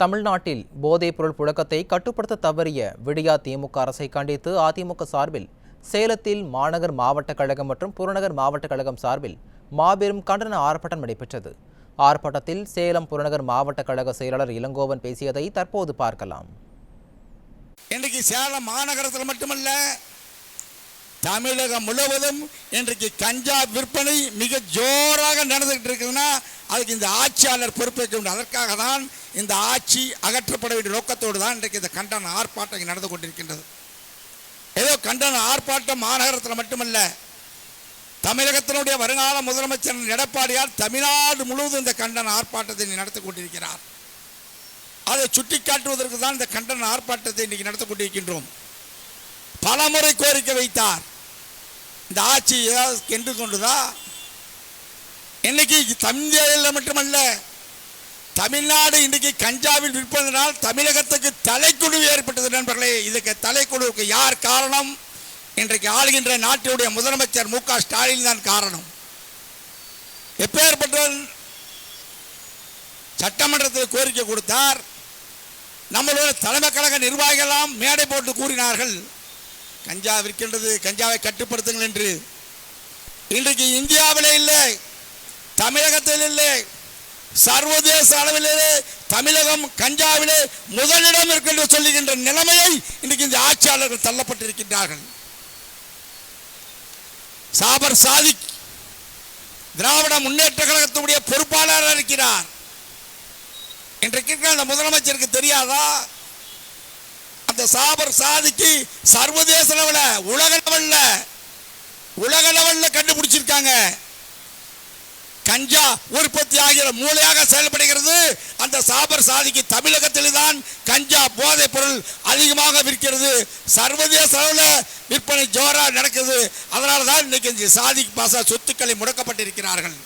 தமிழ்நாட்டில் போதைப்பொருள் புழக்கத்தை கட்டுப்படுத்த தவறிய விடியா திமுக அரசை கண்டித்து அதிமுக சார்பில் சேலத்தில் மாநகர் மாவட்ட கழகம் மற்றும் புறநகர் மாவட்ட கழகம் சார்பில் மாபெரும் கண்டன ஆர்ப்பாட்டம் நடைபெற்றது. ஆர்ப்பாட்டத்தில் சேலம் புறநகர் மாவட்ட கழக செயலாளர் இளங்கோவன் பேசியதை தற்போது பார்க்கலாம். இன்றைக்கு சேலம் மாநகரத்தில் மட்டுமல்ல தமிழகம் முழுவதும் இன்றைக்கு கஞ்சா விற்பனை மிக ஜோராக நடந்துகிட்டு இருக்குதுன்னா அதுக்கு இந்த ஆட்சியாளர் பொறுப்பேற்க வேண்டும் அதற்காக தான் இந்த ஆட்சி அகற்றப்பட வேண்டிய நோக்கத்தோடு தான் இன்றைக்கு இந்த கண்டன ஆர்ப்பாட்டம் இங்கே நடந்து கொண்டிருக்கின்றது. ஏதோ கண்டன ஆர்ப்பாட்டம் மாநகரத்தில் மட்டுமல்ல தமிழகத்தினுடைய வருங்கால முதலமைச்சர் எடப்பாடியார் தமிழ்நாடு முழுவதும் இந்த கண்டன ஆர்ப்பாட்டத்தை நடத்தி கொண்டிருக்கிறார். அதை சுட்டிக்காட்டுவதற்கு தான் இந்த கண்டன ஆர்ப்பாட்டத்தை இன்றைக்கு நடத்தி கொண்டிருக்கின்றோம். பலமுறை கோரிக்கை வைத்தார். இந்த ஆட்சி ஏதாவது கென்று கொண்டுதா? இன்னைக்கு தமிழில் மட்டுமல்ல தமிழ்நாடு இன்றைக்கு கஞ்சாவில் விற்பதனால் தமிழகத்துக்கு தலைக்குழு ஏற்பட்டது நண்பர்களே. இதுக்கு தலைக்குழுவுக்கு யார் காரணம்? இன்றைக்கு ஆளுகின்ற நாட்டினுடைய முதலமைச்சர் மு க ஸ்டாலின் தான் காரணம். எப்பேற்பட்ட சட்டமன்றத்தில் கோரிக்கை கொடுத்தார். நம்மளுடைய தலைமை கழக நிர்வாகிகளாம் மேடை போட்டு கூறினார்கள். கஞ்சா விற்கின்றது கஞ்சாவை கட்டுப்படுத்துங்கள் என்று. இன்றைக்கு இந்தியாவிலே இல்லை தமிழகத்தில் இல்லை சர்வதேச அளவிலே தமிழகம் கஞ்சாவிலே முதலிடம் இருக்கின்ற சொல்லுகின்ற நிலைமையை இன்றைக்கு இந்த ஆட்சியாளர்கள் தள்ளப்பட்டிருக்கின்றார்கள். சாபர் சாதிக் திராவிட முன்னேற்ற கழகத்தினுடைய பொறுப்பாளராக இருக்கிறார். இன்றைக்கு அந்த முதலமைச்சருக்கு தெரியாதா? அந்த சாபர் சாதிக்கு சர்வதேச லெவலில் உலக லெவலில் உலக லெவலில் கண்டுபிடிச்சிருக்காங்க. கஞ்சா உற்பத்தி ஆகிற மூலையாக செயல்படுகிறது. அந்த சாபர் சாதிக்கு தமிழகத்தில் தான் கஞ்சா போதைப் பொருள் அதிகமாக விற்கிறது. சர்வதேச அளவில் விற்பனை ஜோரா நடக்குது. அதனால தான் இன்னைக்கு இந்த சாதிக் பாசா சொத்துக்களை முடக்கப்பட்டிருக்கிறார்கள்.